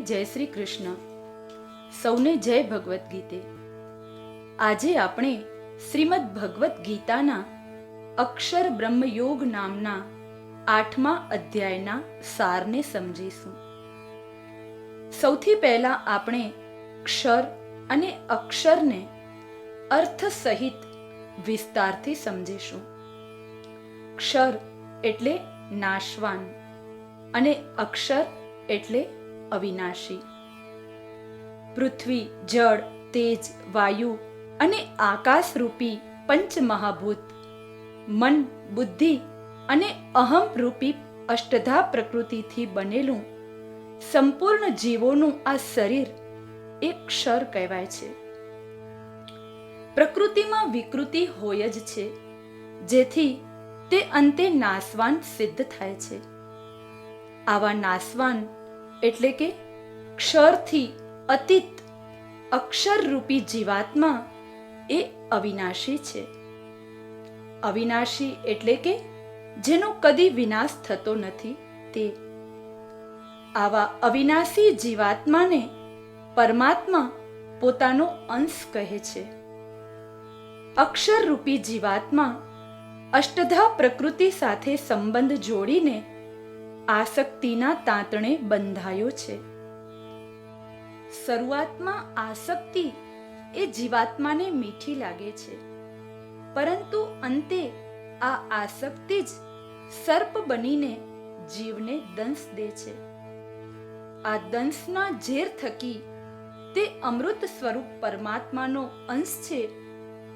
જય શ્રી કૃષ્ણ. સૌને જય ભગવદ્ ગીતે. આજે આપણે શ્રીમદ ભગવદ્ ગીતાના અક્ષર બ્રહ્મયોગ નામના આઠમા અધ્યાયના સારને સમજીશું. સૌથી પહેલા આપણે ક્ષર અને અક્ષરને અર્થ સહિત વિસ્તારથી સમજીશું. ક્ષર એટલે નાશવાન અને અક્ષર એટલે અવિનાશી. પૃથ્વી, જળ, તેજ, વાયુ અને આકાશ રૂપી પંચ મન, બુદ્ધિ અને અહમ રૂપી અષ્ટધા પ્રકૃતિથી બનેલું સંપૂર્ણ જીવોનું આ શરીર એક ક્ષર કહેવાય છે. પ્રકૃતિમાં વિકૃતિ હોય જ છે, જેથી તે અંતે નાશવાન સિદ્ધ થાય છે. આવા નાશવાન એટલે કે ક્ષરથી અતીત અક્ષરરૂપી જીવાત્મા એ અવિનાશી છે. અવિનાશી એટલે કે જેનો કદી વિનાશ થતો નથી તે. આવા અવિનાશી જીવાત્માને પરમાત્મા પોતાનો અંશ કહે છે. અક્ષરરૂપી જીવાત્મા અષ્ટધા પ્રકૃતિ સાથે સંબંધ જોડીને આસક્તિના તાંતણે બંધાયો છે. શરૂઆતમાં આસક્તિ એ જીવાત્માને મીઠી લાગે છે. પરંતુ અંતે આ આસક્તિ જ સર્પ બનીને જીવને દંશ દે છે. આ દંશના ઝેર થકી તે અમૃત સ્વરૂપ પરમાત્માનો અંશ છે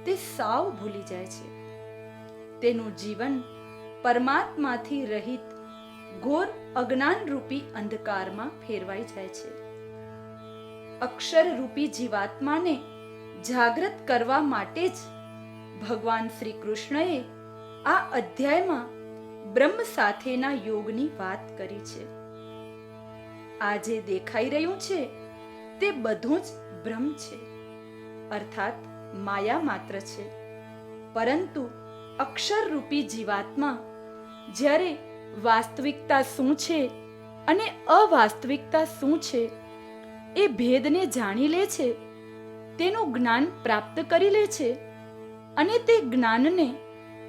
તે સાવ ભૂલી જાય છે. તેનું જીવન પરમાત્માથી રહિત ઘોર અજ્ઞાન રૂપી અંધકારમાં ફેરવાઈ જાય છે. અક્ષર રૂપી જીવાત્માને જાગૃત કરવા માટે જ ભગવાન શ્રી કૃષ્ણએ આ અધ્યાયમાં બ્રહ્મ સાથેના યોગની વાત કરી છે. આ જે દેખાઈ રહ્યું છે તે બધું જ બ્રહ્મ છે, અર્થાત માયા માત્ર છે. પરંતુ અક્ષર રૂપી જીવાત્મા જ્યારે વાસ્તવિકતા શું છે અને અવાસ્તવિકતા શું છે? એ ભેદને જાણી લે છે, તેનું જ્ઞાન પ્રાપ્ત કરી લે છે અને તે જ્ઞાનને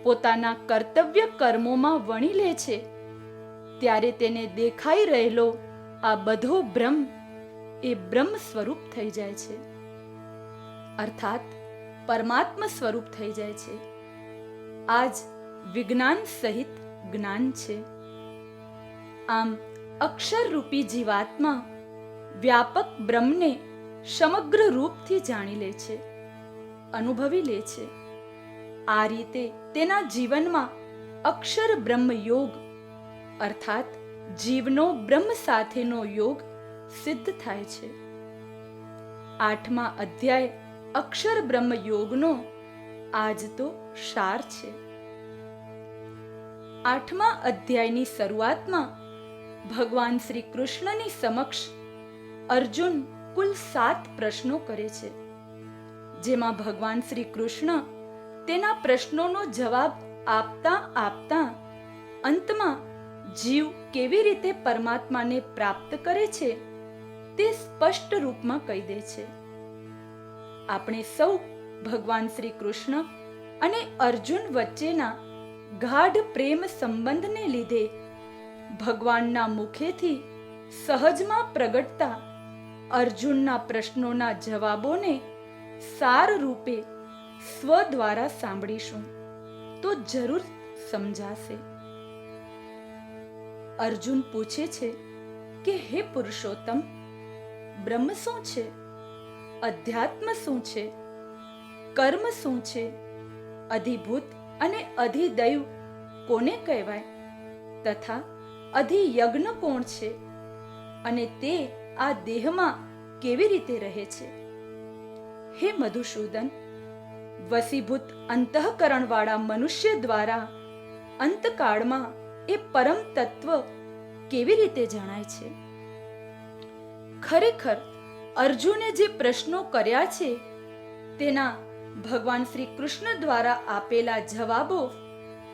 પોતાના કર્તવ્ય કર્મોમાં વણી લે છે. ત્યારે તેને દેખાઈ રહેલો આ બધો બ્રહ્મ એ બ્રહ્મ સ્વરૂપ થઈ જાય છે. અર્થાત, પરમાત્મ સ્વરૂપ થઈ જાય છે. આજ વિજ્ઞાન સહિત જ્ઞાન છે. આમ અક્ષરરૂપી જીવાત્મા વ્યાપક બ્રહ્મને સમગ્ર રૂપથી જાણી લે છે, અનુભવી લે છે. આ રીતે તેના જીવનમાં અક્ષર બ્રહ્મ યોગ, અર્થાત જીવનો બ્રહ્મ સાથેનો યોગ સિદ્ધ થાય છે. આઠમા અધ્યાય અક્ષર બ્રહ્મ યોગનો આજ તો સાર છે. આઠમા અધ્યાયની શરૂઆતમાં ભગવાન શ્રી કૃષ્ણની સમક્ષ અર્જુન કુલ સાત પ્રશ્નો કરે છે. જેમાં ભગવાન શ્રી કૃષ્ણ તેના પ્રશ્નોનો જવાબ આપતા આપતા અંતમાં જીવ કેવી રીતે પરમાત્માને પ્રાપ્ત કરે છે તે સ્પષ્ટ રૂપમાં કહી દે છે. આપણે સૌ ભગવાન શ્રી કૃષ્ણ અને અર્જુન વચ્ચેના ગાઢ પ્રેમ સંબંધને લીધે ભગવાનના મુખેથી સહજમાં પ્રગટતા અર્જુનના પ્રશ્નોના જવાબોને સાર રૂપે સ્વ દ્વારા સાંભળીશું. તો જરૂર સમજાશે. અર્જુન પૂછે છે કે, હે પુરુષોત્તમ, બ્રહ્મ શું છે? અધ્યાત્મ શું છે? કર્મ શું છે? અધિભૂત અને અધિદૈવ કોને કહેવાય? તથા અધિયજ્ઞ કોણ છે? અને તે આ દેહમાં કેવી રીતે રહે છે? હે મધુસૂદન, વસીભૂત અંતઃકરણવાળા મનુષ્ય દ્વારા અંતકાળમાં એ પરમ તત્વ કેવી રીતે જણાય છે? ખરેખર અર્જુને જે પ્રશ્નો કર્યા છે, તેના ભગવાન શ્રી કૃષ્ણ દ્વારા આપેલા જવાબો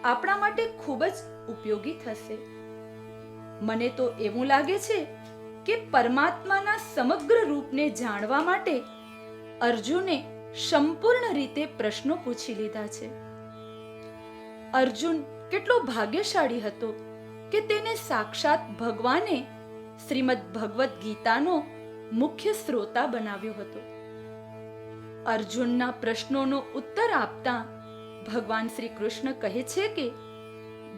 આપણા માટે ખૂબ જ ઉપયોગી થશે. મને તો એવું લાગે છે કે પરમાત્માના સમગ્ર રૂપને જાણવા માટે અર્જુને સંપૂર્ણ રીતે પ્રશ્નો પૂછી લીધા છે. અર્જુન કેટલો ભાગ્યશાળી હતો કે તેને સાક્ષાત ભગવાને શ્રીમદ ભગવદ્ ગીતાનો મુખ્ય શ્રોતા બનાવ્યો હતો. અર્જુનના પ્રશ્નોનો ઉત્તર આપતા ભગવાન શ્રી કૃષ્ણ કહે છે કે,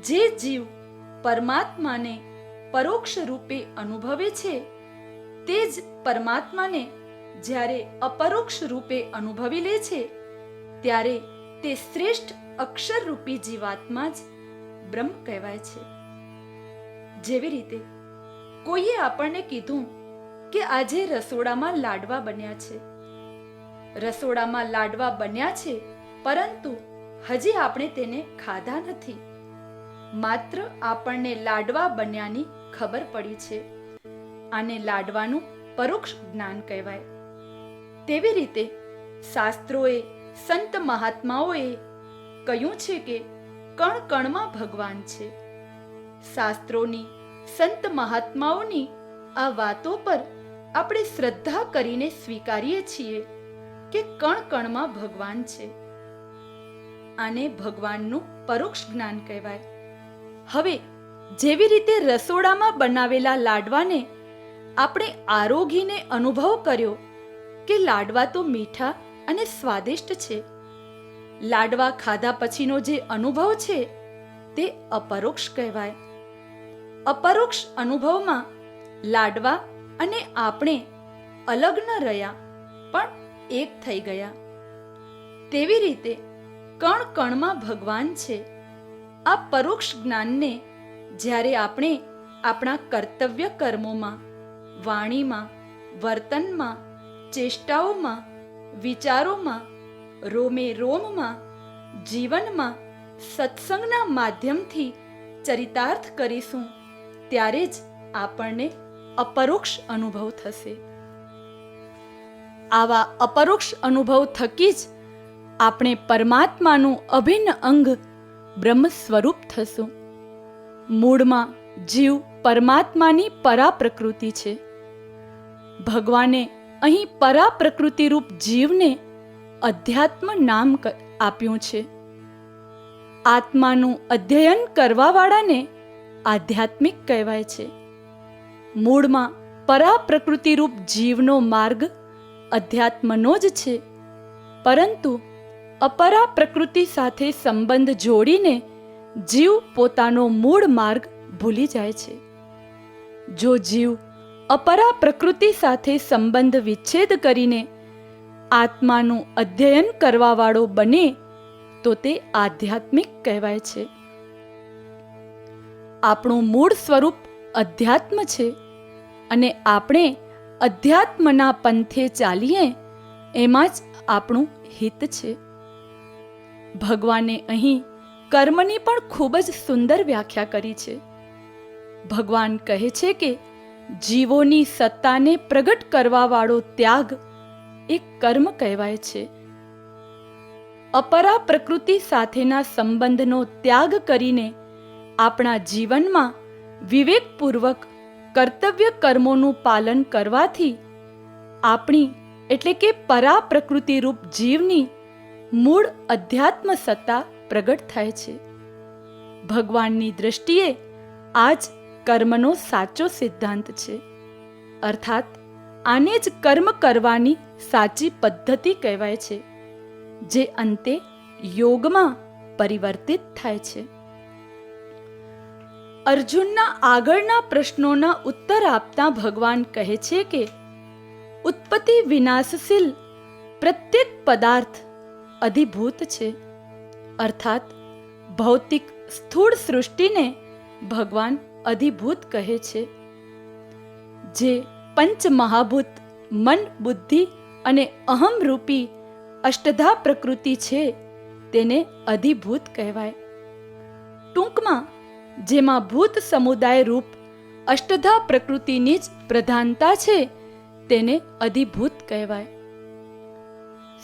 જે જીવ પરમાત્માને પરોક્ષ રૂપે અનુભવે છે, તે જ પરમાત્માને જ્યારે અપરોક્ષ રૂપે અનુભવી લે છે, ત્યારે તે શ્રેષ્ઠ અક્ષર રૂપી જીવાત્મા જ બ્રહ્મ કહેવાય છે. જેવી રીતે કોઈએ આપણને કીધું કે આજે રસોડામાં લાડવા બન્યા છે. રસોડામાં લાડવા બન્યા છે, પરંતુ હજી આપણે તેને ખાધા નથી. માત્ર આપણને લાડવા બન્યાની ખબર પડી છે. આને લાડવાનું પરોક્ષ જ્ઞાન કહેવાય. તેવી રીતે શાસ્ત્રોએ, સંત મહાત્માઓએ કહ્યું છે કે કણ કણમાં ભગવાન છે. શાસ્ત્રોની, સંત મહાત્માઓની આ વાતો પર આપણે શ્રદ્ધા કરીને સ્વીકારીએ છીએ કે કણ કણમાં ભગવાન છે. આને ભગવાનનું પરોક્ષ જ્ઞાન કહેવાય. હવે જેવી રીતે રસોડામાં બનાવેલા લાડવાને આપણે આરોગીને અનુભવ કર્યો કે લાડવા તો મીઠા અને સ્વાદિષ્ટ છે. લાડવા ખાધા પછીનો જે અનુભવ છે તે અપરોક્ષ કહેવાય. અપરોક્ષ અનુભવમાં લાડવા અને આપણે અલગ ન રહ્યા પણ એક થઈ ગયા. તેવી રીતે કણ કણમાં ભગવાન છે. આ પરોક્ષ જ્ઞાનને જ્યારે આપણે આપણા કર્તવ્ય કર્મોમાં, વાણીમાં, વર્તનમાં, ચેષ્ટાઓમાં, વિચારોમાં, રોમે રોમમાં, જીવનમાં સત્સંગના માધ્યમથી ચરિતાર્થ કરીશું, ત્યારે જ આપણને અપરોક્ષ અનુભવ થશે. આવા અપરોક્ષ અનુભવ થકી જ આપણે પરમાત્માનું અભિન્ન અંગ બ્રહ્મ સ્વરૂપ થશું. મૂળમાં જીવ પરમાત્માની પરા પ્રકૃતિ છે. ભગવાને અહીં પરા પ્રકૃતિ જીવને અધ્યાત્મ નામ આપ્યું છે. આત્માનું અધ્યયન કરવાવાળાને આધ્યાત્મિક કહેવાય છે. મૂળમાં પરા પ્રકૃતિ જીવનો માર્ગ અધ્યાત્મનો જ છે. પરંતુ અપરા પ્રકૃતિ સાથે સંબંધ જોડીને જીવ પોતાનો મૂળ માર્ગ ભૂલી જાય છે. જો જીવ અપરા પ્રકૃતિ સાથે સંબંધ વિચ્છેદ કરીને આત્માનું અધ્યયન કરવાવાળો બને, તો તે આધ્યાત્મિક કહેવાય છે. આપણું મૂળ સ્વરૂપ અધ્યાત્મ છે અને આપણે અધ્યાત્મના પંથે ચાલીએ, એમાં જ આપણું હિત છે. ભગવાને અહીં કર્મની પણ ખૂબ જ સુંદર વ્યાખ્યા કરી છે. ભગવાન કહે છે કે જીવોની સત્તાને પ્રગટ કરવાવાળો ત્યાગ એ કર્મ કહેવાય છે. અપરા પ્રકૃતિ સાથેના સંબંધનો ત્યાગ કરીને આપણા જીવનમાં વિવેકપૂર્વક કર્તવ્ય કર્મોનું પાલન કરવાથી આપણી એટલે કે પરા પ્રકૃતિરૂપ જીવની મૂળ અધ્યાત્મ સત્તા પ્રગટ થાય છે. ભગવાનની દ્રષ્ટિએ આ જ કર્મનો સાચો સિદ્ધાંત છે. અર્થાત, આને જ કર્મ કરવાની સાચી પદ્ધતિ કહેવાય છે, જે અંતે યોગમાં પરિવર્તિત થાય છે. અર્જુનના આગળના પ્રશ્નોના ઉત્તર આપતા ભગવાન કહે છે કે, ઉત્પત્તિ વિનાશશીલ પ્રત્યેક પદાર્થ અધિભૂત છે. અર્થાત, ભૌતિક સ્થૂળ સૃષ્ટિને ભગવાન અધિભૂત કહે છે, જે પંચ મહાભૂત મન બુદ્ધિ અને અહમ રૂપી અષ્ટધા પ્રકૃતિ છે, તેને અધિભૂત કહેવાય. ટૂંકમાં, જેમાં ભૂત સમુદાય રૂપ અષ્ટધા પ્રકૃતિની જ પ્રધાનતા છે, તેને અધિભૂત કહેવાય.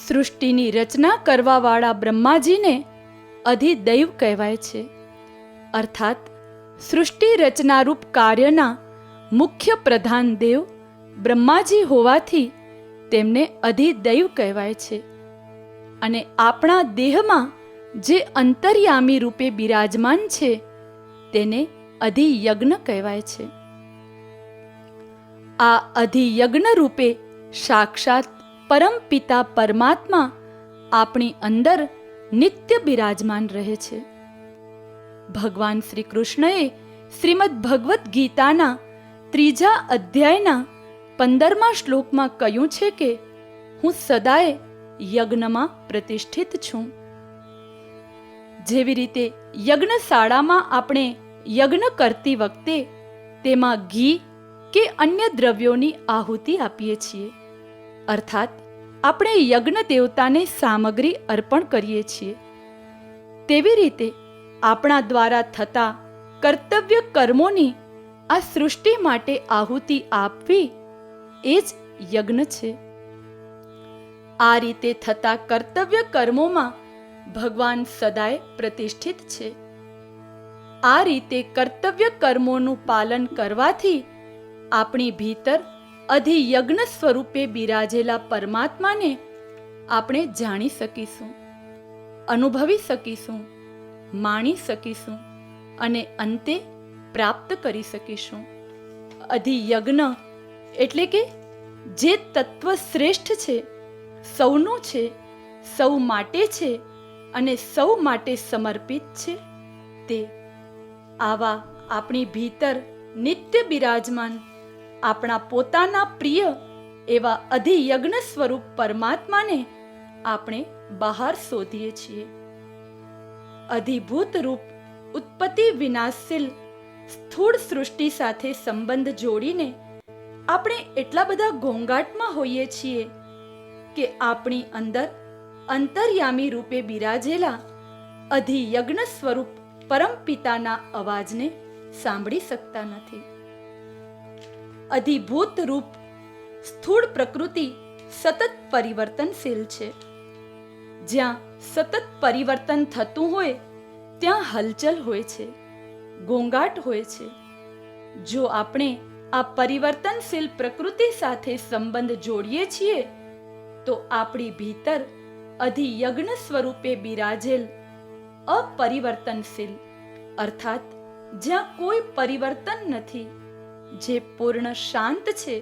સૃષ્ટિની રચના કરવાવાળા બ્રહ્માજીને અધિદૈવ કહેવાય છે. અર્થાત સૃષ્ટિ રચનારૂપ કાર્યના મુખ્ય પ્રધાન દેવ બ્રહ્માજી હોવાથી તેમને અધિદૈવ કહેવાય છે. અને આપણા દેહમાં જે અંતર્યામી રૂપે બિરાજમાન છે, તેને અધિયજ્ઞ કહેવાય છે. આ અધિયજ્ઞ રૂપે સાક્ષાત પરમપિતા પરમાત્મા આપણી અંદર નિત્ય બિરાજમાન રહે છે. ભગવાન શ્રી કૃષ્ણએ શ્રીમદ ભગવદ્ ગીતાના ત્રીજા અધ્યાયના પંદરમા શ્લોકમાં કહ્યું છે કે, હું સદાય યજ્ઞમાં પ્રતિષ્ઠિત છું. જેવી રીતે યજ્ઞશાળામાં આપણે યજ્ઞ કરતી વખતે તેમાં ઘી કે અન્ય દ્રવ્યોની આહુતિ આપીએ છીએ. અર્થાત આપણે યજ્ઞ દેવતાને સામગ્રી અર્પણ કરીએ છીએ. તેવી રીતે આપણા દ્વારા થતા કર્તવ્ય કર્મોની આ સૃષ્ટિ માટે આહુતિ આપવી એ જ યજ્ઞ છે. આ રીતે થતા કર્તવ્ય કર્મોમાં ભગવાન સદાય પ્રતિષ્ઠિત છે. આ રીતે કર્તવ્ય કર્મોનું પાલન કરવાથી આપણી ભીતર અધિયજ્ઞ સ્વરૂપે બિરાજેલા પરમાત્માને આપણે જાણી શકીશું, અનુભવી શકીશું, માણી શકીશું અને અંતે પ્રાપ્ત કરી શકીશું. અધિયજ્ઞ એટલે કે જે તત્વ શ્રેષ્ઠ છે, સૌનું છે, સૌ માટે છે અને સૌ માટે સમર્પિત છે, તે આવા આપણી ભીતર નિત્ય બિરાજમાન આપણા પોતાના પ્રિય એવા અધિયજ્ઞ સ્વરૂપ પરમાત્માને આપણે બહાર શોધીએ છીએ. અધિભૂત રૂપ ઉત્પત્તિ વિનાશશીલ સ્થૂળ સૃષ્ટિ સાથે સંબંધ જોડીને આપણે એટલા બધા ઘોંઘાટમાં હોઈએ છીએ કે આપણી અંદર અંતર્યામી રૂપે બિરાજેલા અધિયજ્ઞ સ્વરૂપ પરમપિતાના અવાજને સાંભળી શકતા નથી. અધિભૂત રૂપ સ્થૂળ પ્રકૃતિ સતત પરિવર્તનશીલ છે. જ્યાં સતત પરિવર્તન થતું હોય, ત્યાં હલચલ હોય છે ઘોંઘાટ હોય છે. જો આપણે આ પરિવર્તનશીલ પ્રકૃતિ સાથે સંબંધ જોડીએ છીએ, તો આપણી ભીતર અધિયજ્ઞ સ્વરૂપે બિરાજેલ અપરિવર્તનશીલ, અર્થાત જ્યાં કોઈ પરિવર્તન નથી જે પૂર્ણ શાંત છે,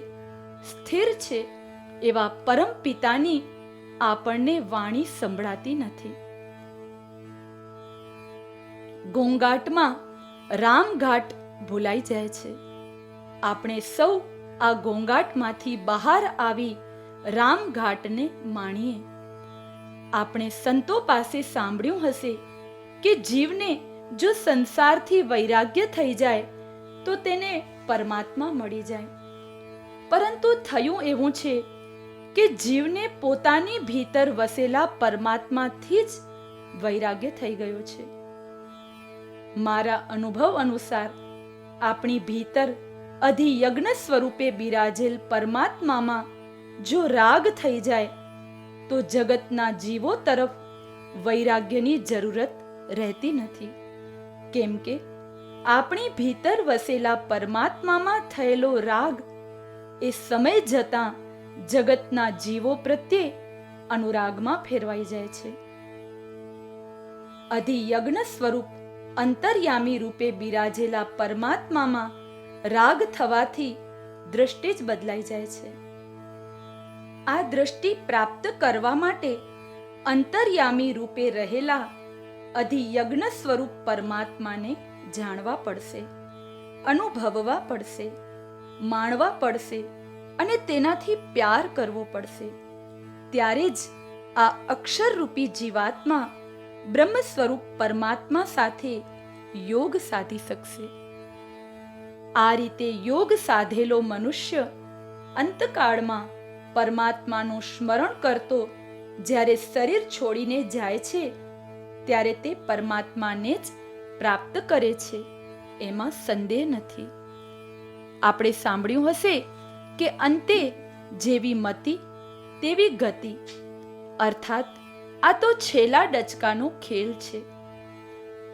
સ્થિર છે, એવા પરમ પિતાની આપણને વાણી સંભળાતી નથી. ઘોંઘાટમાં રામઘાટ ભૂલાઈ જાય છે. આપણે સૌ આ ઘોંઘાટમાંથી બહાર આવી રામઘાટને માણીએ. આપણે સંતો પાસે સાંભળ્યું હશે કે જીવને જો સંસારથી વૈરાગ્ય થઈ જાય, તો તેને પરમાત્મા મળી જાય. પરંતુ થયું એવું છે કે જીવને પોતાની ભીતર વસેલા પરમાત્માથી જ વૈરાગ્ય થઈ ગયો છે. મારા અનુભવ અનુસાર આપણી ભીતર અધિયજ્ઞ સ્વરૂપે બિરાજેલ પરમાત્મામાં જો રાગ થઈ જાય, તો જગતના જીવો તરફ વૈરાગ્યની જરૂરત રહેતી નથી. કેમ કે આપણી ભીતર વસેલા પરમાત્મામાં થયેલો રાગ એ સમય જતાં જગતના જીવો પ્રત્યે અનુરાગમાં ફેરવાઈ જાય છે. અધિયજ્ઞ સ્વરૂપ અંતર્યામી રૂપે બિરાજેલા પરમાત્મામાં રાગ થવાથી દૃષ્ટિ જ બદલાઈ જાય છે. આ દ્રષ્ટિ પ્રાપ્ત કરવા માટે અંતર્યામી રૂપે રહેલા અધિયજ્ઞ સ્વરૂપ પરમાત્માને જાણવા પડશે, અનુભવવા પડશે, માણવા પડશે અને તેનાથી પ્યાર કરવો પડશે. ત્યારે જ આ અક્ષરરૂપી જીવાત્મા બ્રહ્મ સ્વરૂપ પરમાત્મા સાથે યોગ સાધી શકશે. આ રીતે યોગ સાધેલો મનુષ્ય અંતકાળમાં પરમાત્માનું સ્મરણ કરતો જ્યારે શરીર છોડીને જાય છે, ત્યારે તે પરમાત્માને જ પ્રાપ્ત કરે છે, એમાં સંદેહ નથી. આપણે સાંભળ્યું હશે કે અંતે જેવી મતિ, તેવી ગતિ. અર્થાત, આ તો છેલ્લા ડચકાનો ખેલ છે.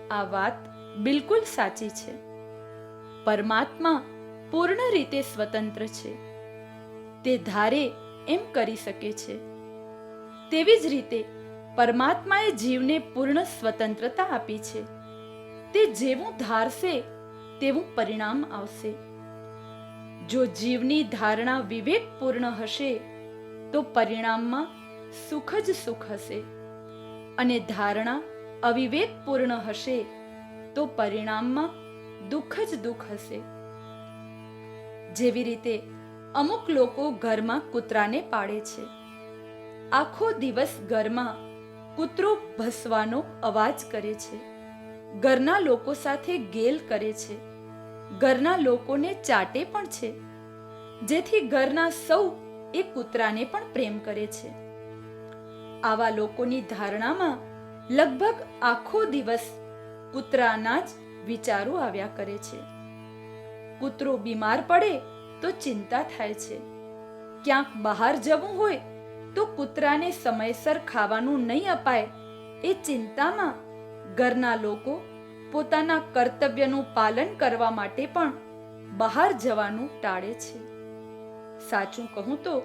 આ વાત બિલકુલ સાચી છે. પરમાત્મા પૂર્ણ રીતે સ્વતંત્ર છે. તે ધારે એમ કરી શકે છે. તેવી જ રીતે પરમાત્માએ જીવને પૂર્ણ સ્વતંત્રતા આપી છે. તે જેવું ધારશે, તેવું પરિણામ આવશે. જો જીવની ધારણા વિવેકપૂર્ણ હશે, તો પરિણામમાં સુખ જ સુખ હશે. અને ધારણા અવિવેકપૂર્ણ હશે, તો પરિણામમાં દુઃખ જ દુઃખ હશે. જેવી રીતે અમુક લોકો ઘરમાં કૂતરાને પાડે છે. આખો દિવસ ઘરમાં કૂતરો ભસવાનો અવાજ કરે છે. ઘરના લોકો સાથે ગેલ કરે છે. ઘરના લોકોને ચાટે પણ છે. જેથી ઘરના સૌ એ કૂતરાને પણ પ્રેમ કરે છે. આવા લોકોની ધારણામાં લગભગ આખો દિવસ કૂતરાના જ વિચારો આવ્યા કરે છે. કૂતરો બીમાર પડે તો ચિંતા થાય છે. ક્યાંક બહાર જવું હોય તો કૂતરાને સમયસર ખાવાનું નહીં અપાય એ ચિંતામાં ઘરના લોકો પોતાના કર્તવ્યનું પાલન કરવા માટે પણ બહાર જવાનું ટાળે છે. સાચું કહું તો,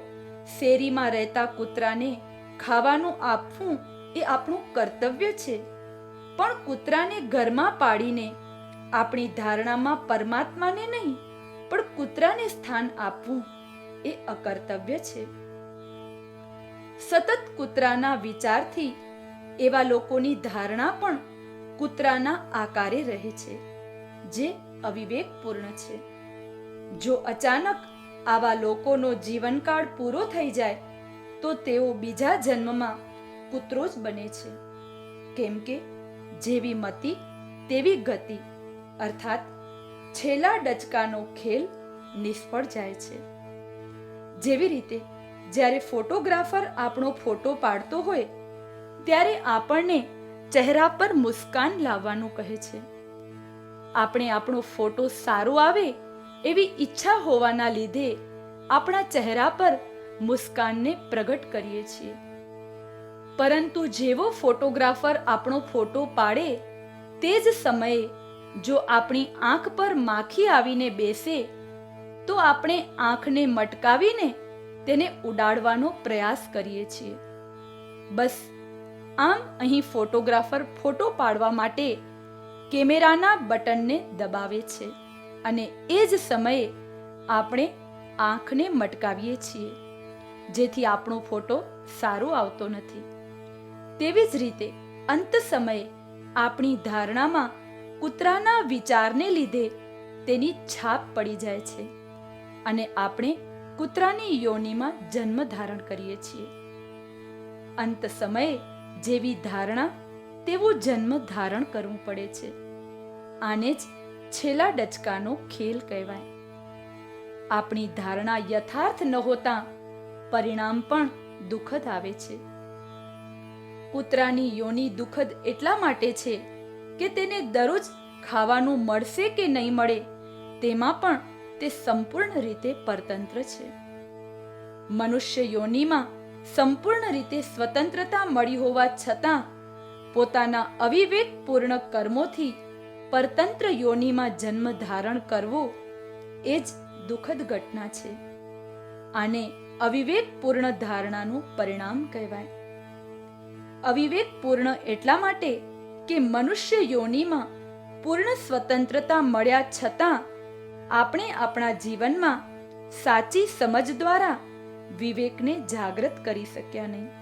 શેરીમાં રહેતા કૂતરાને ખાવાનું આપવું એ આપણું કર્તવ્ય છે. પણ કૂતરાને ઘરમાં પાડીને આપણી ધારણામાં પરમાત્માને નહીં, પણ કૂતરાને સ્થાન આપવું એ અકર્તવ્ય છે. સતત કૂતરાના વિચારથી એવા લોકોની ધારણા પણ કૂતરાના આકારે રહે છે, જે અવિવેકપૂર્ણ છે. જો અચાનક આવા લોકોનો જીવનકાળ પૂરો થઈ જાય, તો તેઓ બીજા જન્મમાં કૂતરો જ બને છે. કેમ કે જેવી મતિ, તેવી ગતિ, અર્થાત છેલ્લા ડચકાનો ખેલ નિષ્ફળ જાય છે. જેવી રીતે જ્યારે ફોટોગ્રાફર આપણો ફોટો પાડતો હોય, ત્યારે આપણને ચહેરા પર મુસ્કાન લાવવાનું કહે છે. આપણે આપણો ફોટો સારો આવે એવી ઈચ્છા હોવાના લીધે આપણા ચહેરા પર મુસ્કાનને પ્રગટ કરીએ છીએ. પરંતુ જેવો ફોટોગ્રાફર આપણો ફોટો પાડે, તે જ સમયે જો આપણી આંખ પર માખી આવીને બેસે, તો આપણે આંખને મટકાવીને તેને ઉડાડવાનો પ્રયાસ કરીએ છીએ. બસ આમ અહીં ફોટોગ્રાફર ફોટો પાડવા માટે કેમેરાના બટનને દબાવે છે અને એ જ સમયે આપણે આંખને મટકાવીએ છીએ. જેથી આપણો ફોટો સારો આવતો નથી. તેવી જ રીતે અંત સમયે આપણી ધારણામાં કૂતરાના વિચારને લીધે તેની છાપ પડી જાય છે અને આપણે કૂતરાની યોનિમાં જન્મ ધારણ કરીએ છીએ. અંત સમયે જેવી ધારણા, તેવું જન્મ ધારણ કરવું પડે છે. આને જ છેલ્લા ડચકાનો ખેલ કહેવાય. આપણી ધારણા યથાર્થ ન હોતા પરિણામ પણ દુઃખદ આવે છે. કૂતરાની યોની દુઃખદ એટલા માટે છે કે તેને દરરોજ ખાવાનું મળશે કે નહીં મળે તેમાં પણ તે સંપૂર્ણ રીતે પરતંત્ર છે. મનુષ્ય યોનિમાં સંપૂર્ણ રીતે સ્વતંત્રતા મળી હોવા છતાં પોતાના અવિવેકપૂર્ણ કર્મોથી પરતંત્ર યોનિમાં જન્મ ધારણ કરવો એ જ દુઃખદ ઘટના છે. આને અવિવેકપૂર્ણ ધારણાનું પરિણામ કહેવાય. અવિવેકપૂર્ણ એટલા માટે કે મનુષ્ય યોનિમાં પૂર્ણ સ્વતંત્રતા મળ્યા છતાં આપણે આપણા જીવનમાં સાચી સમજ દ્વારા વિવેકને જાગૃત કરી શક્યા નહીં.